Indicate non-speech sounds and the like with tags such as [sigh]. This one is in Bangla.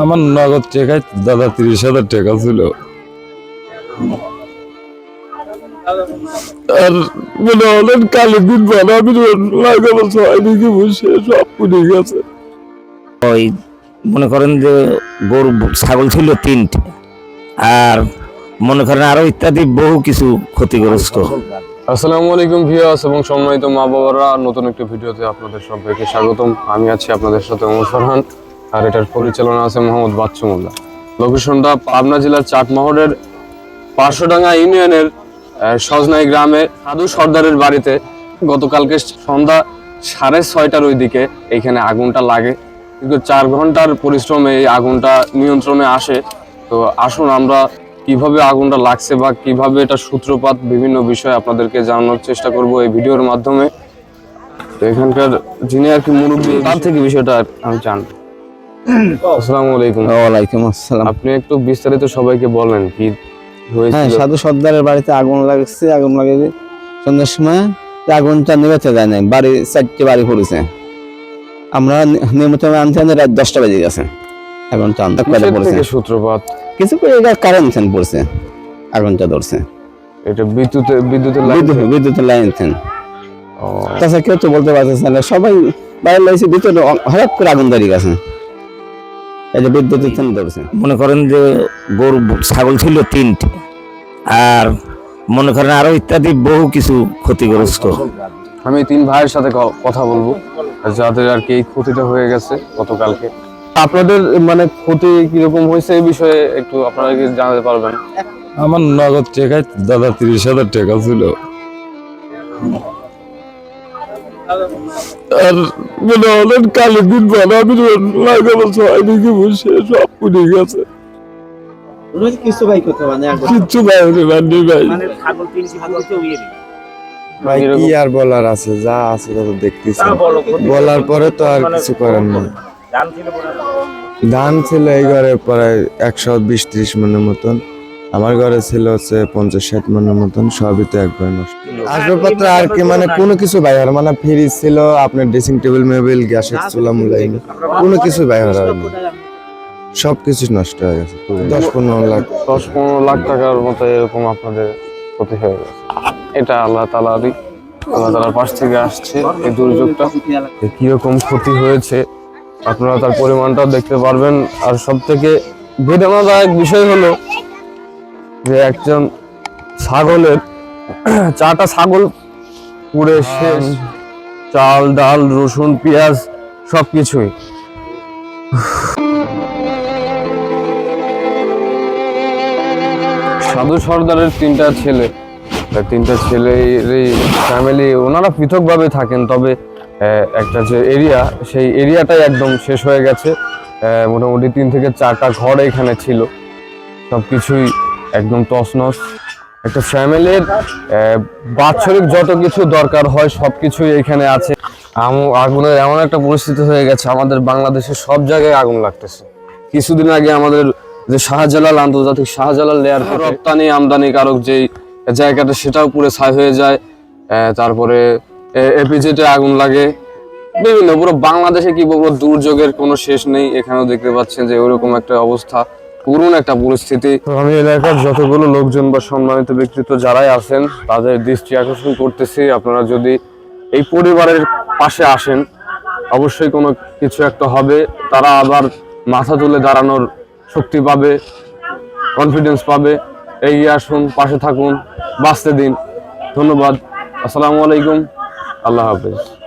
আমার নগদ টাকায় দাদা তিরিশ হাজার টাকা ছিল। আর মনে হলেন কালী দিন ভালো আমি লাগাবো ছয় দিকে বসে সব পুড়ে গেছে। ওই মনে করেন যে গরু ছাগল ছিল তিনটে আর মনে করেন আরও ইত্যাদি বহু কিছু ক্ষতিগ্রস্ত। আসসালামু আলাইকুম ভিউয়ার্স এবং সম্মানিত মা বাবারা নতুন একটি ভিডিওতে আপনাদের সবাইকে স্বাগতম। আমি আছি আপনাদের সাথে অনুসরণ। আর এটার পরিচালনা আছে মোহাম্মদ বাচ্চু মোল্লা। লোকেশনটা পাবনা জেলার চাটমহরের পার্শ্বডাঙ্গা ইউনিয়নের সজনাই গ্রামে সাধু সর্দারের বাড়িতে গতকালকে সন্ধ্যা সাড়ে ছয়টার ওই দিকে এইখানে আগুনটা লাগে। কিন্তু চার ঘণ্টার পরিশ্রমে এই আগুনটা নিয়ন্ত্রণে আসে। তো আসুন আমরা কীভাবে আগুনটা লাগছে বা কীভাবে এটা সূত্রপাত বিভিন্ন বিষয় আপনাদেরকে জানানোর চেষ্টা করব এই ভিডিওর মাধ্যমে। তো এখানকার যিনি আর কি মুরব্বী, তার থেকে বিষয়টা আমি জানব। [clears throat] আসসালামু আলাইকুম। ওয়ালাইকুম আসসালাম। আপনি একটু বিস্তারিত সবাইকে বলেন কি হ্যাঁ সাধু সর্দারের বাড়িতে আগুন লাগছে আগুন লাগে সন্ধ্যার সময় আগুনটা নেভাতে যায় নাই বাড়ি চারটে বাড়ি পড়েছে। আমরা নিয়মিত আনতে আনতে রাত দশটা বেজে গেছে। আগুনটা আনতে কয়টা পড়েছে? সূত্রপাত? কিছু এটা কারেন্ট ফ্যান পড়ছে আগুনটা ধরছে। এটা বিদ্যুতের বিদ্যুতের লাইন বিদ্যুতের লাইন ফ্যান তাছাড়া কেউ তো বলতে পারতেছে না সবাই বাইরে লাগছে ভিতরে হঠাৎ করে আগুন দাঁড়িয়ে গেছে। এই যে বিদ্যুতের ফ্যান ধরছে মনে করেন যে গরু ছাগল ছিল তিনটে আর মনে করেন আরও ইত্যাদি বহু কিছু ক্ষতিগ্রস্ত। আমি তিন ভাইয়ের সাথে কথা বলব। যাদের আর কি এই ক্ষতিটা হয়ে গেছে গতকালকে। আপনাদের মানে ক্ষতি কীরকম হয়েছে এই বিষয়ে একটু আপনারা কি জানাতে পারবেন? আমার নগদ টাকায় দাদা তিরিশ হাজার টাকা ছিল। আর মনে হলেন কালী দিন ভালো আমি লাগাবো ছয় দিকে বসে সব পুড়ে গেছে। কিছু ভাই করতে মানে কিচ্ছু বান্ডি ভাই। ভাই কি আর বলার আছে? যা আছে তো দেখতেছি। বলার পরে তো আর কিছু করার নেই। ধান ছিল এই ঘরে প্রায় একশো বিশ ত্রিশ মনের মতন। আমার ঘরে ছিল হচ্ছে পঞ্চাশ ষাট মনের মতন সবই তো একবার নষ্ট। আসবাবপত্র আর কি মানে কোনো কিছু বাইর মানে ফ্রিজ ছিল আপনার ড্রেসিং টেবিল মেবিল গ্যাসের চুলা মুলাইনি কোনো কিছু বাইর হয়নি। সব কিছু নষ্ট হয়ে গেছে দশ পনেরো লাখ। দশ পনেরো লাখ টাকার মতো এরকম আপনাদের ক্ষতি হয়ে গেছে। এটা আল্লাহ তালারই আল্লাহ তালার পাশ থেকে আসছে এই দুর্যোগটা। কীরকম ক্ষতি হয়েছে আপনারা তার পরিমাণটাও দেখতে পারবেন। আর সব থেকে বেদনাদায়ক বিষয় হলো যে একজন ছাগলের চারটা ছাগল পুড়ে শেষ। চাল ডাল রসুন পেঁয়াজ সব কিছুই সাধু সর্দারের তিনটা ছেলে। তিনটা ছেলে ফ্যামিলি ওনারা পৃথকভাবে থাকেন তবে একটা যে এরিয়া সেই এরিয়াটাই একদম শেষ হয়ে গেছে। মোটামুটি তিন থেকে চারটা ঘর এখানে ছিল। সব কিছুই একদম তছনছ একটা ফ্যামিলির বাৎসরিক যত কিছু দরকার হয় সব কিছুই এখানে আছে। আগুনের এমন একটা পরিস্থিতি হয়ে গেছে, আমাদের বাংলাদেশের সব জায়গায় আগুন লাগতেছে। কিছুদিন আগে আমাদের যে শাহজালাল আন্তর্জাতিক শাহজালাল লেয়ার রপ্তানি আমদানি কারক যেই জায়গাটা, সেটাও পুরো ছাই হয়ে যায়। তারপরে এপিজেটে আগুন লাগে। বিভিন্ন, পুরো বাংলাদেশে কি বলব, দুর্যোগের কোনো শেষ নেই। এখানেও দেখতে পাচ্ছেন যে ওরকম একটা অবস্থা। করুণ একটা পরিস্থিতি। আমি এলাকার যতগুলো লোকজন বা সম্মানিত ব্যক্তিত্ব যারাই আছেন, তাদের দৃষ্টি আকর্ষণ করতেছি। আপনারা যদি এই পরিবারের পাশে আসেন, অবশ্যই কোনো কিছু একটা হবে। তারা আবার মাথা তুলে দাঁড়ানোর শক্তি পাবে কনফিডেন্স পাবে। এগিয়ে আসুন, পাশে থাকুন, বাঁচতে দিন। ধন্যবাদ। আসসালামু আলাইকুম। আল্লাহ হাফেজ।